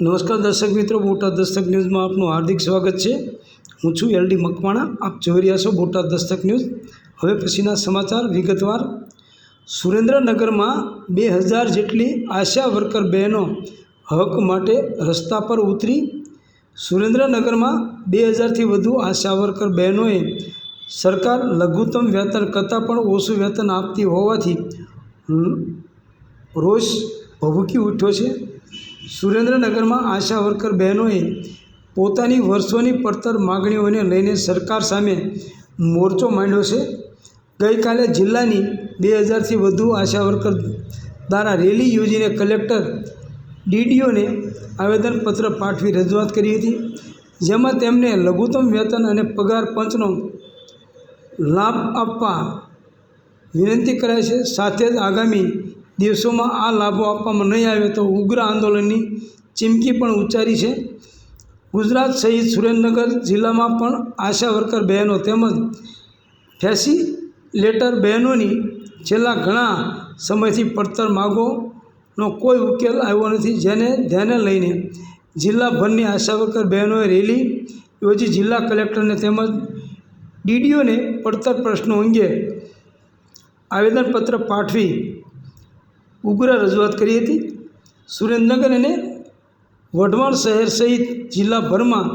નમસ્કાર દર્શક મિત્રો, બોટાદ દસ્તક ન્યૂઝમાં આપનું હાર્દિક સ્વાગત છે. હું છું એલડી મકવાણા, આપ જોઈ રહ્યા છો બોટાદ દસ્તક ન્યૂઝ. હવે પછીના સમાચાર વિગતવાર. સુરેન્દ્રનગરમાં બે હજાર જેટલી આશા વર્કર બહેનો હક માટે રસ્તા પર ઉતરી. સુરેન્દ્રનગરમાં બે હજારથી વધુ આશા વર્કર બહેનોએ સરકાર લઘુત્તમ વેતન કરતાં પણ ઓછું વેતન આપતી હોવાથી રોષ ભભૂકી ઉઠ્યો છે. સુરેન્દ્રનગરમાં આશા વર્કર બહેનોએ પોતાની વર્ષોની પડતર માગણીઓને લઈને સરકાર સામે મોરચો માંડ્યો છે. ગઈકાલે જિલ્લાની બે હજારથી વધુ આશા વર્કર દ્વારા રેલી યોજીને કલેક્ટર ડીડીઓને આવેદનપત્ર પાઠવી રજૂઆત કરી હતી, જેમાં તેમને લઘુત્તમ વેતન અને પગાર પંચનો લાભ આપવા વિનંતી કરાય છે. સાથે જ આગામી દિવસોમાં આ લાભો આપવામાં નહીં આવે તો ઉગ્ર આંદોલનની ચીમકી પણ ઉચ્ચારી છે. ગુજરાત સહિત સુરેન્દ્રનગર જિલ્લામાં પણ આશા વર્કર બહેનો તેમજ ફેસિલેટર બહેનોની છેલ્લા ઘણા સમયથી પડતર માગોનો કોઈ ઉકેલ આવ્યો નથી. જેને ધ્યાને લઈને જિલ્લાભરની આશા વર્કર બહેનોએ રેલી યોજી જિલ્લા કલેક્ટરને તેમજ ડીડીઓને પડતર પ્રશ્નો અંગે આવેદનપત્ર પાઠવી ઉગ્ર રજૂઆત કરી હતી. સુરેન્દ્રનગર અને વઢવાણ શહેર સહિત જિલ્લાભરમાં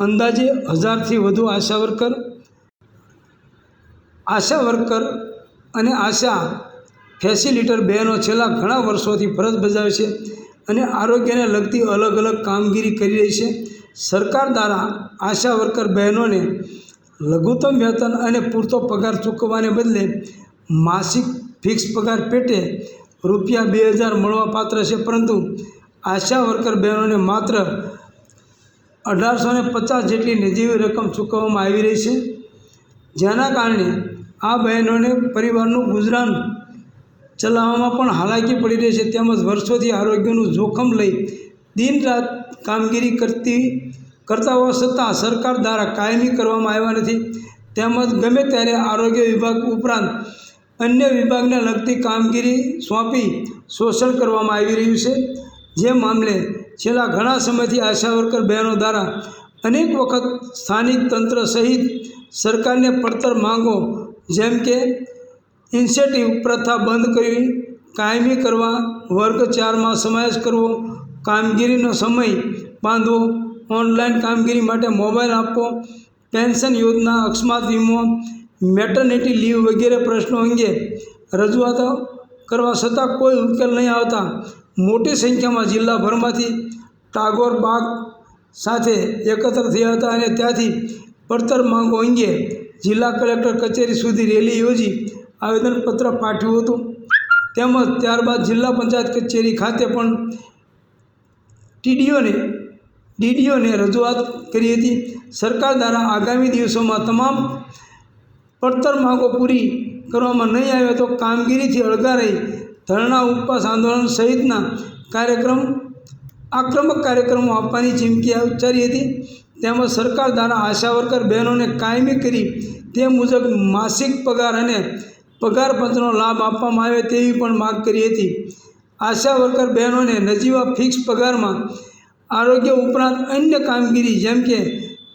અંદાજે હજારથી વધુ આશા વર્કર આશા વર્કર અને આશા ફેસિલિટર બહેનો છેલ્લા ઘણા વર્ષોથી ફરજ બજાવે છે અને આરોગ્યને લગતી અલગ અલગ કામગીરી કરી રહી છે. સરકાર દ્વારા આશા વર્કર બહેનોને લઘુત્તમ વેતન અને પૂરતો પગાર ચૂકવવાને બદલે માસિક ફિક્સ પગાર પેટે રૂપિયા બે હજાર મળવા પાત્ર છે, પરંતુ આશા વર્કર બહેનોને માત્ર અઢારસો ને પચાસ જેટલી નજીવી રકમ ચૂકવવામાં આવી રહી છે. જેના કારણે આ બહેનોને પરિવારનું ગુજરાન ચલાવવામાં પણ હાલાકી પડી રહી છે, તેમજ વર્ષોથી આરોગ્યનું જોખમ લઈ દિન રાત કામગીરી કરતી કરતા હોવા છતાં સરકાર દ્વારા કાયમી કરવામાં આવ્યા નથી. તેમજ ગમે ત્યારે આરોગ્ય વિભાગ ઉપરાંત અન્ય વિભાગને લગતી કામગીરી સોંપી શોષણ કરવામાં આવી રહ્યું છે. જે મામલે છેલ્લા ઘણા સમયથી આશા વર્કર બહેનો દ્વારા અનેક વખત સ્થાનિક તંત્ર સહિત સરકારને પડતર માંગો, જેમ કે ઇન્સેટિવ પ્રથા બંધ કરવી, કાયમી કરવા, વર્ગ ચારમાં સમાવેશ કરવો, કામગીરીનો સમય બાંધવો, ઓનલાઈન કામગીરી માટે મોબાઈલ આપવો, પેન્શન યોજના અકસ્માત વીમો મેટર્નિટી લીવ વગેરે પ્રશ્નો અંગે રજૂઆતો કરવા છતાં કોઈ ઉકેલ નહીં આવતા. મોટી સંખ્યામાં જિલ્લાભરમાંથી ટાગોર બાગ સાથે એકત્ર થયા હતા અને ત્યાંથી પડતર માંગો અંગે જિલ્લા કલેક્ટર કચેરી સુધી રેલી યોજી આવેદનપત્ર પાઠવ્યું હતું. તેમજ ત્યારબાદ જિલ્લા પંચાયત કચેરી ખાતે પણ ટીડીઓને, ડીડીઓને રજૂઆત કરી હતી. સરકાર દ્વારા આગામી દિવસોમાં તમામ પડતર માંગો પૂરી કરવામાં નહીં આવે તો કામગીરીથી અળગા રહી. ધરણા, ઉપવાસ, આંદોલન સહિતના કાર્યક્રમ, આક્રમક કાર્યક્રમો આપવાની ચીમકી ઉચ્ચારી હતી. તેમજ સરકાર દ્વારા આશા વર્કર બહેનોને કાયમી કરી તે મુજબ માસિક પગાર અને પગાર પંચનો લાભ આપવામાં આવે તેવી પણ માગ કરી હતી. આશા વર્કર બહેનોને નજીવા ફિક્સ પગારમાં આરોગ્ય ઉપરાંત અન્ય કામગીરી જેમ કે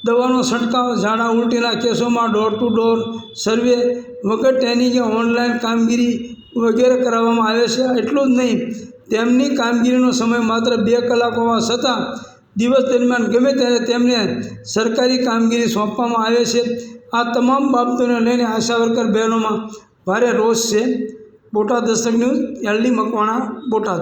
દવાનો છંટકાવ, ઝાડા ઉલટીના કેસોમાં ડોર ટુ ડોર સર્વે વગર ટ્રેનિંગે ઓનલાઈન કામગીરી વગેરે કરાવવામાં આવે છે, એટલું જ નહીં. તેમની કામગીરીનો સમય માત્ર બે કલાક હોવા છતાં દિવસ દરમિયાન ગમે ત્યારે તેમને સરકારી કામગીરી સોંપવામાં આવે છે. આ તમામ બાબતોને લઈને આશા વર્કર બહેનોમાં ભારે રોષ છે. Botad Dastak news, LD Makwana, Botad.